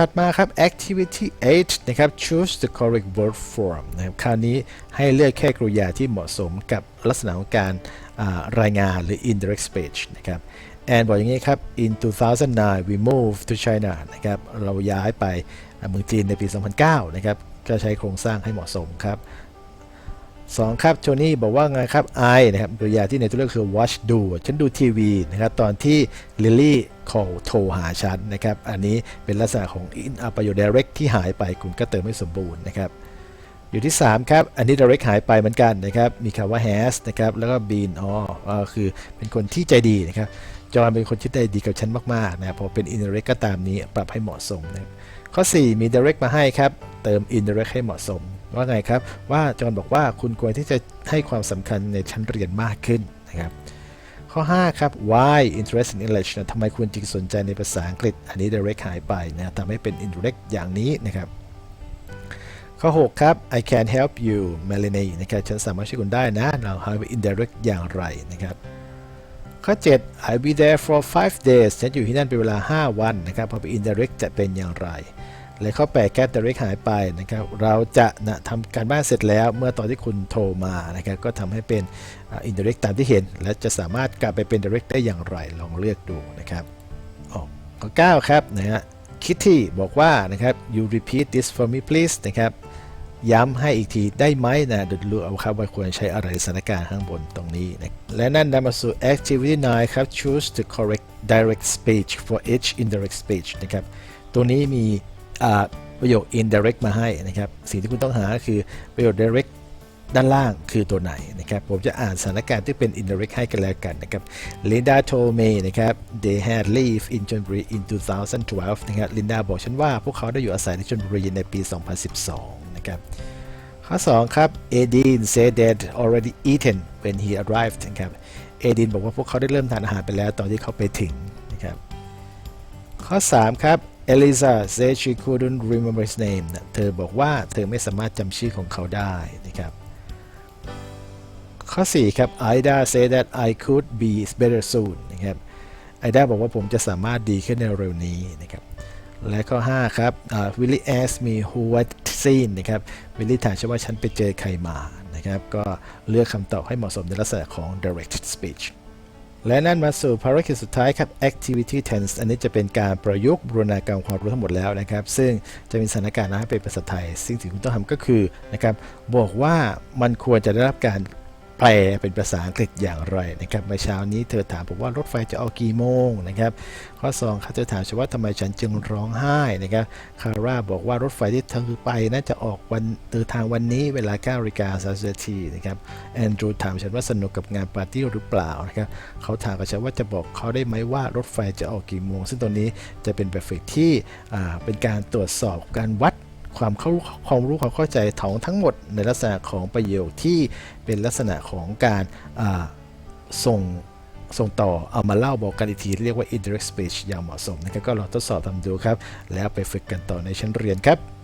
ถัดมาครับ activity 8 นะครับ choose the correct word form นะครับคราวนี้ให้เลือกแค่กริยาที่เหมาะสมกับลักษณะของการรายงานหรือ indirect speech นะครับแอนบอกอย่างนี้ครับ in 2009 we moved to China นะครับ เราย้ายไปเมืองจีนในปี 2009 นะครับ ก็ใช้โครงสร้างให้เหมาะสมครับ สองครับ โทนี่บอกว่าไงครับ I นะครับกริยาที่ในตัวเลือกคือ watch ดู ฉันดูทีวีนะครับ ตอนที่ลิลลี่ call โทรหาฉันนะครับ อันนี้เป็นลักษณะของ in อ่าประโยชน์ direct ที่หายไปคุณก็เติมให้สมบูรณ์นะครับ อยู่ที่ 3 ครับ อันนี้ direct หายไปเหมือนกันนะครับ มีคำว่า has นะครับ แล้วก็ been อ๋ออ่าคือเป็นคนที่ใจดีนะครับ จอห์นเป็นคนที่ใจดีกับฉันมากๆนะครับพอเป็น indirect ก็ตามนี้ปรับให้เหมาะสมนะครับข้อ 4 มี direct มาให้ครับ เติม indirect ให้เหมาะสม ว่าไงครับ ว่าจอห์นบอกว่าคุณควรที่จะให้ความสำคัญในชั้นเรียนมากขึ้นนะครับ ข้อ 5 ครับ why interest in English นะทำไมคุณจึงสนใจในภาษาอังกฤษ อันนี้ direct หายไปนะทำให้เป็น indirect อย่างนี้นะครับข้อ 6 ครับ I can help you Melanie นะครับ ฉันสามารถช่วยคุณได้นะเรา have indirect อย่างไรนะครับ ข้อ 7 I'll be there for 5 days ฉันอยู่ที่นั่นเป็นเวลา 5 วันนะครับพอเป็น indirect จะเป็นอย่างไร และข้อ 8แก๊ direct หายไปนะครับ เราจะนะทำการบ้านเสร็จแล้วเมื่อตอนที่คุณโทรมานะครับ ก็ทำให้เป็นอ่า indirect ตามที่เห็น และจะสามารถกลับไปเป็น direct ได้อย่างไรลองเลือกดูนะครับข้อ 9 ครับนะฮะ Kitty บอกว่านะครับ you repeat this for me please นะครับ ย้ำให้อีกทีได้ไหมนะเดี๋ยวรู้เอาครับว่าควรใช้อะไรสถานการณ์ข้างบนตรงนี้นะและนั่นนำมาสู่ activity 9 ครับ choose the correct direct speech for each indirect speech นะครับ ตัวนี้มี ประโยค indirect มาให้นะครับ สิ่งที่คุณต้องหาคือประโยค direct ด้านล่างคือตัวไหนนะครับ ผมจะอ่านสถานการณ์ที่เป็น indirect ให้กันแล้วกันนะครับ Linda told me นะครับ they had lived in Chonburi in 2012 นะครับ Linda บอกฉันว่าพวกเขาได้อยู่อาศัยในชลบุรีในปี 2012 นะครับ ข้อ 2 ครับ Edin said that already eaten when he arrived นะครับ Edin บอกว่าพวกเขาได้เริ่มทานอาหารไปแล้วตอนที่เขาไปถึงนะครับ ข้อ 3 ครับ Eliza said she couldn't remember his name นะเธอบอกว่าเธอไม่สามารถจำชื่อของเขาได้นะครับ ข้อ 4 ครับ Ida said that I could be better soon นะครับ Ida บอกว่าผมจะสามารถดีขึ้นในเร็วนี้นะครับ และข้อ 5 ครับ Willie asked me who I'd seen นะครับ Willie ถามฉันว่าฉันไปเจอใครมา นะครับ ก็เลือกคำตอบให้เหมาะสมในลักษณะของ direct speech และนั่นมาสู่ภารกิจสุดท้ายครับ activity tense อันนี้จะเป็นการประยุกต์บูรณาการความรู้ทั้งหมดแล้วนะครับ ซึ่งจะมีสถานการณ์นะให้เป็นภาษาไทย สิ่งที่คุณต้องทำก็คือนะครับบอกว่ามันควรจะได้รับการ แปลเป็นภาษาอังกฤษอย่างไรนะครับเมื่อเช้านี้เธอถามผมว่ารถไฟจะออกกี่โมงนะครับข้อ2ครับเธอถามฉันว่าทำไมฉันจึงร้องไห้นะครับคาร่าบอกว่ารถไฟที่เธอไปน่าจะออกวันเดินทางวันนี้เวลา9นาฬิกา30นาทีนะครับแอนดรูถามฉันว่าสนุกกับงานปาร์ตี้หรือเปล่านะครับเขาถามกับฉันว่าจะบอกเขาได้ไหมว่ารถไฟจะออกกี่โมง ซึ่งตรงนี้จะเป็นแบบฝึกที่เป็นการตรวจสอบการวัด ความเข้าความรู้ความเข้าใจของทั้งหมดในลักษณะของประโยคที่เป็นลักษณะของการส่งส่งต่อเอามาเล่าบอกกันอีกที เรียกว่า indirect speech อย่างเหมาะสมนะครับก็ลองทดสอบทำดูครับ แล้วไปฝึกกันต่อในชั้นเรียนครับ